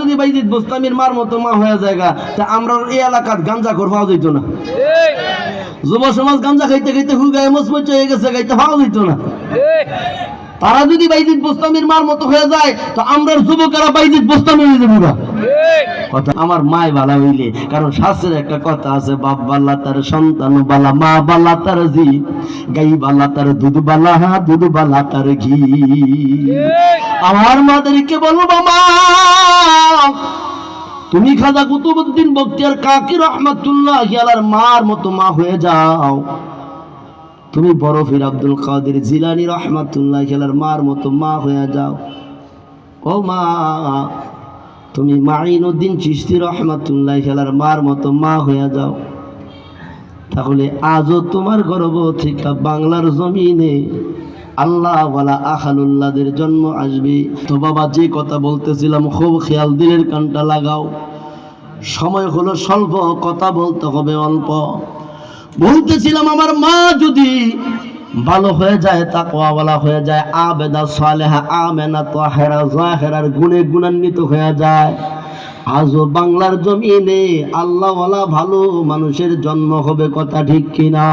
যদি বাইজিৎ বোস্তামির মার মতো মা হয়ে যায়গা তা আমরা এই এলাকার গাঞ্জা কর পাওয়া যেত না। যুব সমাজ গাঞ্জা খাইতে খাইতে হুগায় মসমচ হয়ে গেছে গাইতে পাওয়া যেত না। তারা যদি বাইজিৎ বোস্তামির মার মতো হয়ে যায়, তো আমরা যুবকেরা বাইজিৎ বোস্তামি হয়ে যাব না কথা আমার মায় বালা হইলে, কারণ শাস্ত্রের একটা কথা আছে, বাপ বালা তার সন্তান বালা, মা বালা তার জি, গাই বালা তার দুধ বালা দুধ বালা তার ঘি। আমার মাদেরকে বলব মা তুমি খাজা কুতুবুদ্দিন বক্তিয়ার কাকি রহমাতুল্লাহ আলার মার মতো মা হয়ে যাও। তুমি বরফির আব্দুল কাদের জিলানি রহমাতুল্লাহ আলার মার মতো মা হয়ে যাও। ও মা, তুমি মাইনুদ্দিন চিস্তি রহমাতুল্লাহ খেলার মার মতো মা হয়ে যাও। তাহলে আজও তোমার গর্ব থেকে বাংলার জমিনে আল্লাহ ওয়ালা আখালুল্লাদের জন্ম আসবে। তো বাবা, যে কথা বলতেছিলাম, খুব খেয়াল দিলের কানটা লাগাও। সময় হলো স্বল্প, কথা বলতে হবে অল্প। বলতেছিলাম, আমার মা যদি ভালো হয়ে যায়, তাকওয়াওয়ালা হয়ে যায়, আবেদা, সালেহা, আমেনা, তাহেরা, জাহেরার গুণে গুণান্বিত হয়ে যায়। আজও বাংলার জমিনে আল্লাহওয়ালা ভালো মানুষের জন্ম হবে কথা ঠিক কিনা?